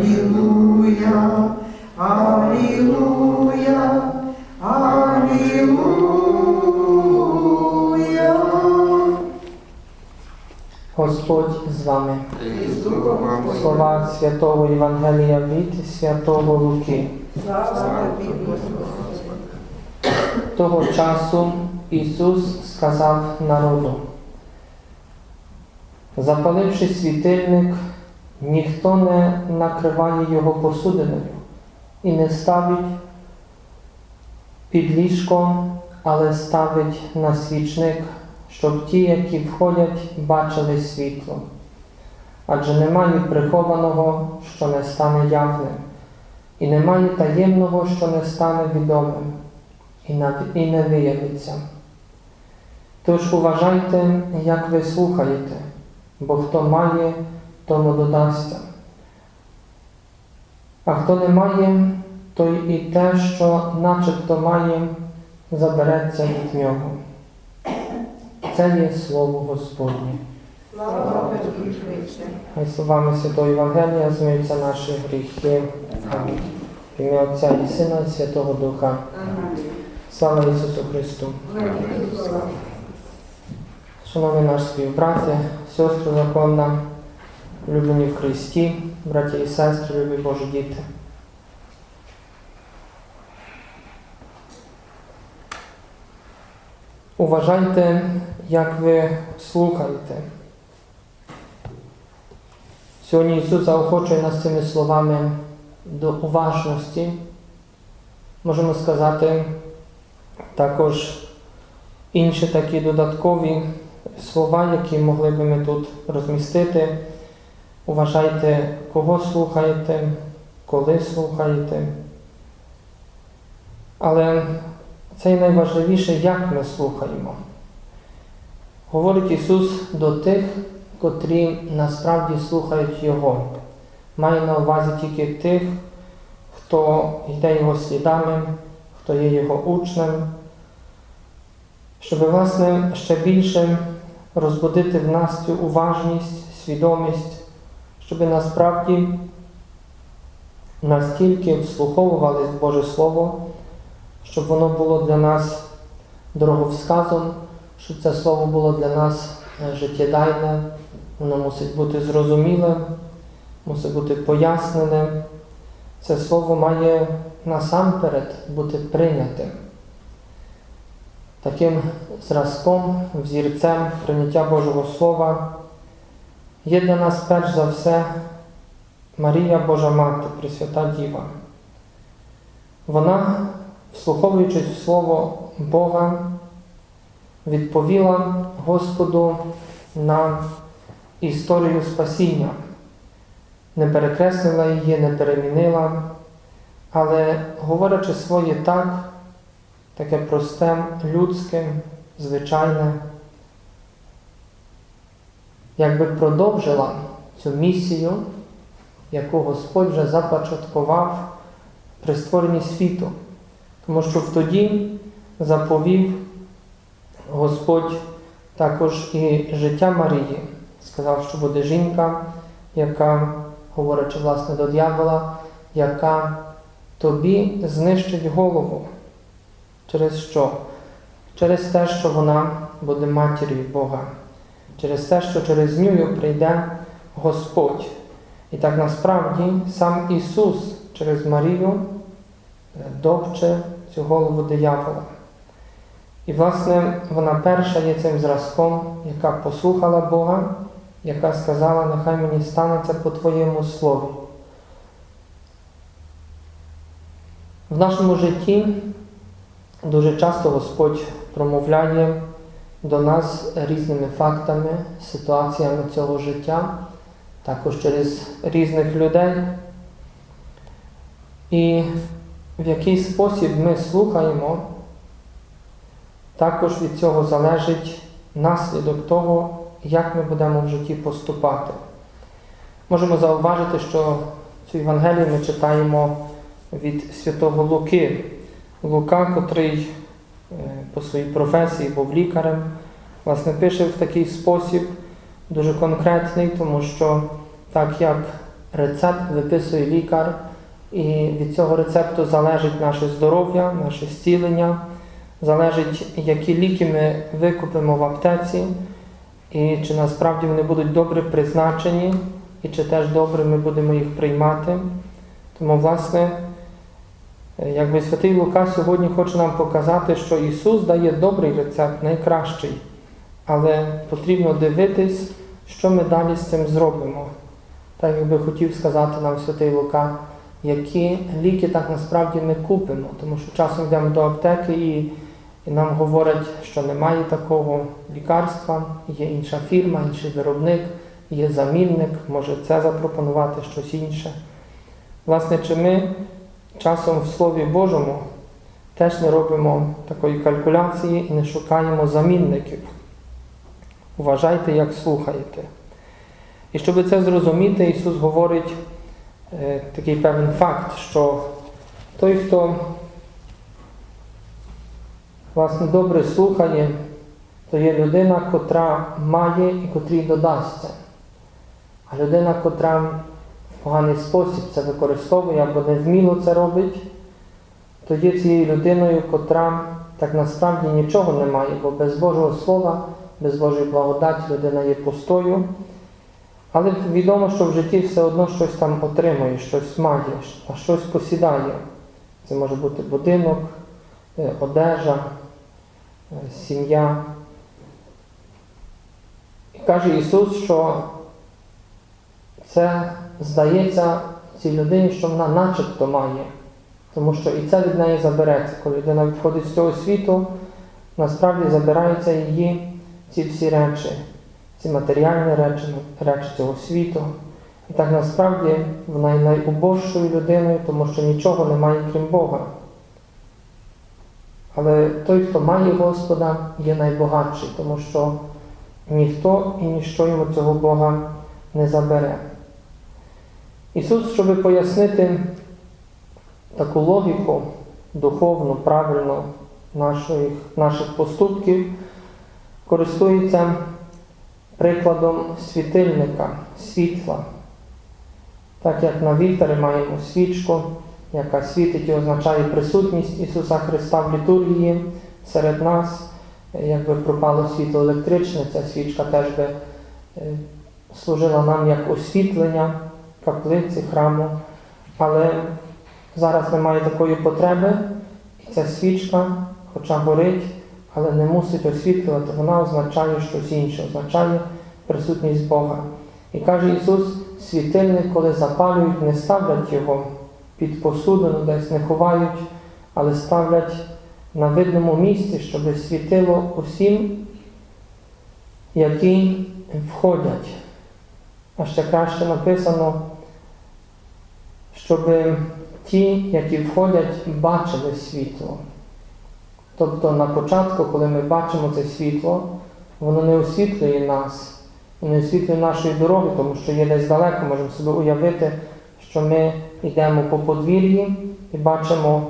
Алілуя, Алілуя, Алілуя. Господь з вами. Слова Святого Євангелія від Святого Луки. Того часу Ісус сказав народу, запаливши світильник, ніхто не накриває його посудиною і не ставить під ліжко, але ставить на свічник, щоб ті, які входять, бачили світло. Адже немає прихованого, що не стане явним, і немає таємного, що не стане відомим і не виявиться. Тож уважайте, як ви слухаєте, бо хто має, тому додасться. А хто не має, той і те, що начебто має, забереться від нього. Це є слово Господнє. Слава. Хай словами Святого Євангелія змиються наші гріхи. Амінь. В ім'я Отця і Сина і Святого Духа. Амінь. Слава Ісусу Христу! Шановні наші співбраті, сестри законна, улюблені в Христі, браті і сестри, любі Божі діти. Уважайте, як ви слухаєте. Сьогодні Ісус заохочує нас цими словами до уважності. Можемо сказати також інші такі додаткові слова, які могли би ми тут розмістити. Уважайте, кого слухаєте, коли слухаєте. Але це і найважливіше, як ми слухаємо. Говорить Ісус до тих, котрі насправді слухають Його. Має на увазі тільки тих, хто йде Його слідами, хто є Його учнем, щоб, власне, ще більше розбудити в нас цю уважність, свідомість, щоб насправді настільки вслуховувались Боже Слово, щоб воно було для нас дороговсказом, щоб це слово було для нас е, життєдайне, воно мусить бути зрозуміле, мусить бути пояснене. Це слово має насамперед бути прийнятим. Таким зразком, взірцем прийняття Божого Слова є для нас перш за все Марія Божа Мати, Пресвята Діва. Вона, вслуховуючись в Слово Бога, відповіла Господу на історію спасіння, не перекреслила її, не перемінила, але говорячи своє так, таке просте, людське, звичайне, якби продовжила цю місію, яку Господь вже започаткував при створенні світу. Тому що тоді заповів Господь також і життя Марії. Сказав, що буде жінка, яка, говорячи власне до дьявола, яка тобі знищить голову. Через що? Через те, що вона буде матір'ю Бога, через те, що через нього прийде Господь. І так насправді сам Ісус через Марію е, допче цю голову диявола. І, власне, вона перша є цим зразком, яка послухала Бога, яка сказала, нехай мені станеться по Твоєму слові. В нашому житті Дуже часто Господь промовляє до нас різними фактами, ситуаціями цього життя, також через різних людей. І в який спосіб ми слухаємо, також від цього залежить наслідок того, як ми будемо в житті поступати. Можемо зауважити, що цю Євангелію ми читаємо від святого Луки. Лука, котрий по своїй професії був лікарем, власне, пише в такий спосіб дуже конкретний, тому що так як рецепт виписує лікар, і від цього рецепту залежить наше здоров'я, наше зцілення, залежить, які ліки ми викупимо в аптеці, і чи насправді вони будуть добре призначені, і чи теж добре ми будемо їх приймати. Тому, власне, е, якби святий Лука сьогодні хоче нам показати, що Ісус дає добрий рецепт, найкращий, але потрібно дивитись, що ми далі з цим зробимо. Так якби хотів сказати нам святий Лука, які ліки так насправді ми купимо, тому що часом йдемо до аптеки і, і нам говорять, що немає такого лікарства, є інша фірма, інший виробник, є замінник, може це запропонувати щось інше. Власне, чи ми часом в Слові Божому теж не робимо такої калькуляції і не шукаємо замінників. Вважайте, як слухаєте. І щоб це зрозуміти, Ісус говорить е, такий певний факт, що той, хто власне добре слухає, то є людина, котра має і котрій додасться. А людина, котра поганий спосіб це використовує або невміло це робить, то є цією людиною, котра так насправді нічого не має, бо без Божого Слова, без Божої благодаті людина є пустою. Але відомо, що в житті все одно щось там отримує, щось має, а щось посідає. Це може бути будинок, е, одежа, е, сім'я. І каже Ісус, що це здається цій людині, що вона начебто має. Тому що і це від неї забереться. Коли людина відходить з цього світу, насправді забираються її ці всі речі, ці матеріальні речі, речі цього світу. І так насправді вона є найубожшою людиною, тому що нічого немає крім Бога. Але той, хто має Господа, є найбагатший, тому що ніхто і ніщо йому цього Бога не забере. Ісус, щоб пояснити таку логіку духовну, правильну наших, наших поступків, користується прикладом світильника, світла. Так як на вівтарі маємо свічку, яка світить і означає присутність Ісуса Христа в літургії серед нас, якби пропало світло електричне, ця свічка теж би е, служила нам як освітлення каплиці, храму, але зараз немає такої потреби, і ця свічка, хоча горить, але не мусить освітлювати, вона означає щось інше, означає присутність Бога. І каже Ісус, світильник, коли запалюють, не ставлять його під посудину, десь не ховають, але ставлять на видному місці, щоб світило усім, які входять. А ще краще написано, щоб ті, які входять, бачили світло. Тобто на початку, коли ми бачимо це світло, воно не освітлює нас, і не освітлює нашої дороги, тому що є десь далеко, можемо собі уявити, що ми йдемо по подвір'ї і бачимо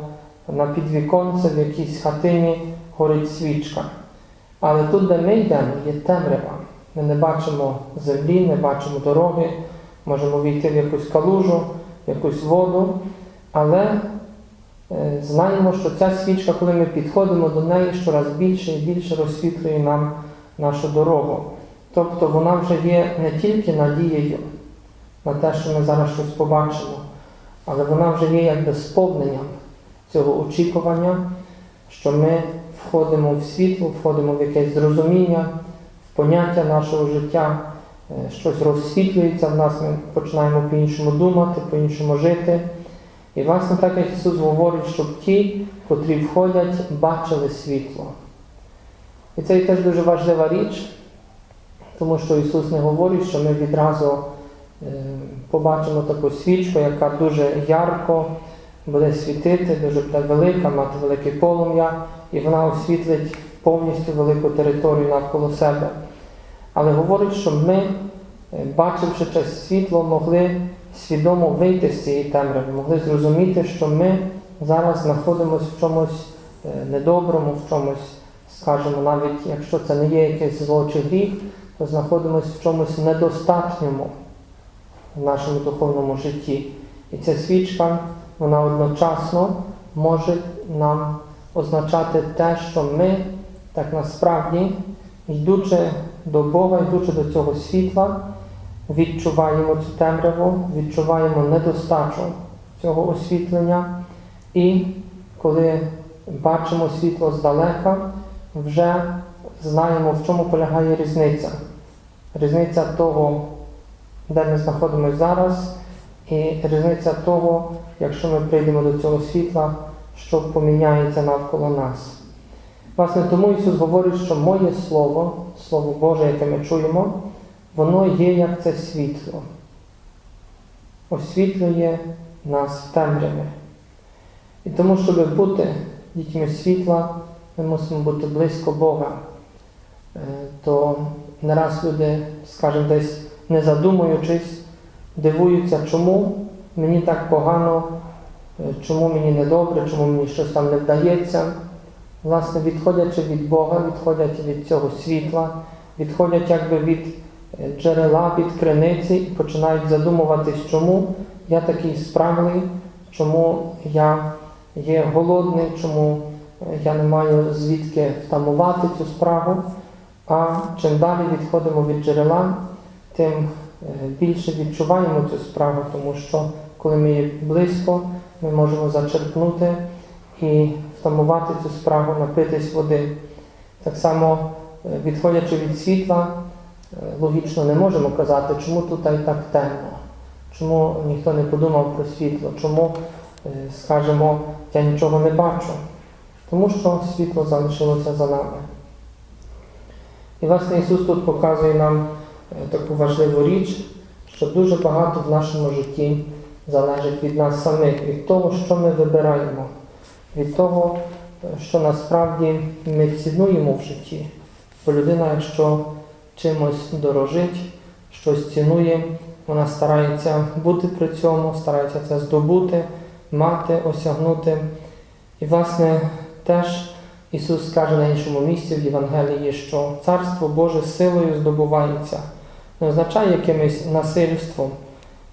на підвіконце в якійсь хатині горить свічка. Але тут, де ми йдемо, є темрява. Ми не бачимо землі, не бачимо дороги, можемо війти в якусь калужу, якусь воду, але е, знаємо, що ця свічка, коли ми підходимо до неї, щораз більше і більше розсвітлює нам нашу дорогу. Тобто вона вже є не тільки надією на те, що ми зараз щось побачимо, але вона вже є якби сповненням цього очікування, що ми входимо в світло, входимо в якесь зрозуміння, в поняття нашого життя, щось розсвітлюється в нас, ми починаємо по-іншому думати, по-іншому жити. І, власне, так як Ісус говорить, щоб ті, котрі входять, бачили світло. І це теж дуже важлива річ, тому що Ісус не говорить, що ми відразу е, побачимо таку свічку, яка дуже ярко буде світити, дуже велика, мати велике полум'я, і вона освітлить повністю велику територію навколо себе. Але говорить, щоб ми, е, бачивши це світло, могли свідомо вийти з цієї темряви, могли зрозуміти, що ми зараз знаходимося в чомусь е, недоброму, в чомусь, скажімо, навіть якщо це не є якесь зло чи гріх, то знаходимося в чомусь недостатньому, в нашому духовному житті. І ця свічка, вона одночасно може нам означати те, що ми так насправді, йдучи до Бога, йдучи до цього світла, відчуваємо цю темряву, відчуваємо недостачу цього освітлення. І коли бачимо світло здалека, вже знаємо, в чому полягає різниця. Різниця того, де ми знаходимося зараз, і різниця того, якщо ми прийдемо до цього світла, що поміняється навколо нас. Власне, тому Ісус говорить, що моє Слово, Слово Боже, яке ми чуємо, воно є як це світло. Освітлює нас в темряві. І тому, щоб бути дітьми світла, ми мусимо бути близько Бога. Е, То не раз люди, скажімо, десь не задумуючись, дивуються, чому мені так погано, е, чому мені не добре, чому мені щось там не вдається. Власне, відходячи від Бога, відходять від цього світла, відходять якби від е, джерела, від криниці і починають задумуватись, чому я такий справний, чому я є голодний, чому е, я не маю звідки втамувати цю справу. А чим далі відходимо від джерела, тим е, більше відчуваємо цю справу, тому що коли ми є близько, ми можемо зачерпнути і втамувати цю справу, напитись води. Так само, е, відходячи від світла, е, логічно не можемо казати, чому тут так темно, чому ніхто не подумав про світло, чому, е, скажемо, я нічого не бачу. Тому що світло залишилося за нами. І власне Ісус тут показує нам таку важливу річ, що дуже багато в нашому житті залежить від нас самих, від того, що ми вибираємо, від того, що насправді ми цінуємо в житті. Бо людина, якщо чимось дорожить, щось цінує, вона старається бути при цьому, старається це здобути, мати, осягнути. І, власне, теж Ісус каже на іншому місці в Євангелії, що Царство Боже силою здобувається. Не означає якимось насильством,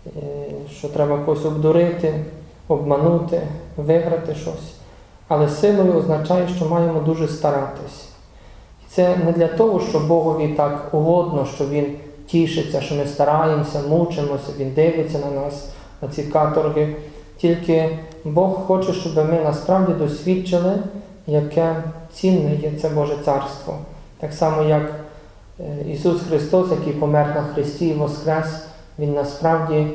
е, що треба когось обдурити, обманути, виграти щось. Але силою означає, що маємо дуже старатись. І це не для того, що Богові так угодно, що Він тішиться, що ми стараємося, мучимося, Він дивиться на нас, на ці каторги. Тільки Бог хоче, щоб ми насправді досвідчили, яке цінне є це Боже Царство. Так само, як е, Ісус Христос, який помер на Христі і Воскрес, Він насправді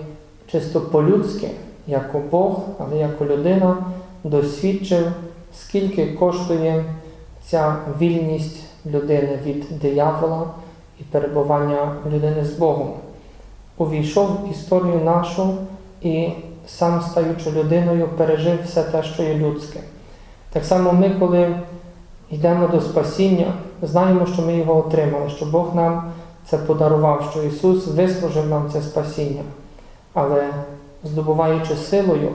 чисто по-людськи, як Бог, але як людина, досвідчив, скільки коштує ця вільність людини від диявола і перебування людини з Богом. Увійшов в історію нашу і сам, стаючи людиною, пережив все те, що є людське. Так само ми, коли йдемо до спасіння, знаємо, що ми його отримали, що Бог нам це подарував, що Ісус вислужив нам це спасіння. Але здобуваючи силою,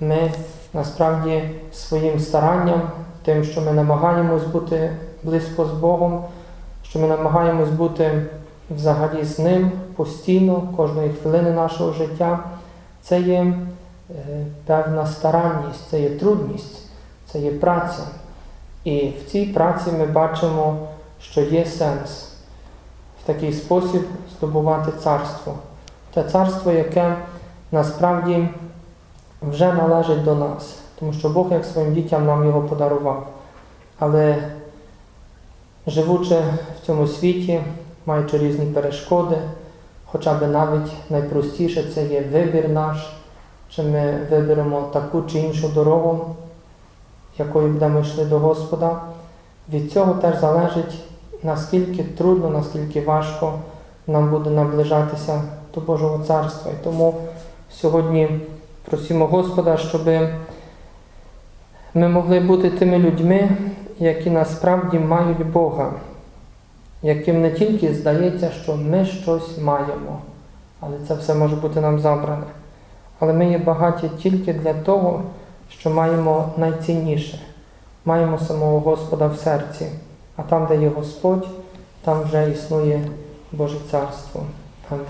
ми насправді своїм старанням, тим, що ми намагаємось бути близько з Богом, що ми намагаємось бути взагалі з Ним постійно, кожної хвилини нашого життя, це є е, певна старанність, це є трудність, це є праця. І в цій праці ми бачимо, що є сенс в такий спосіб здобувати царство. Те царство, яке насправді вже належить до нас, тому що Бог як своїм дітям нам його подарував. Але живучи в цьому світі, маючи різні перешкоди, хоча б навіть найпростіше це є вибір наш, чи ми виберемо таку чи іншу дорогу, якою будемо йшли до Господа, від цього теж залежить, наскільки трудно, наскільки важко нам буде наближатися до Божого Царства. І тому сьогодні просимо Господа, щоб ми могли бути тими людьми, які насправді мають Бога, яким не тільки здається, що ми щось маємо, але це все може бути нам забране. Але ми є багаті тільки для того, що маємо найцінніше. Маємо самого Господа в серці, а там, де є Господь, там вже існує Боже Царство. Амінь.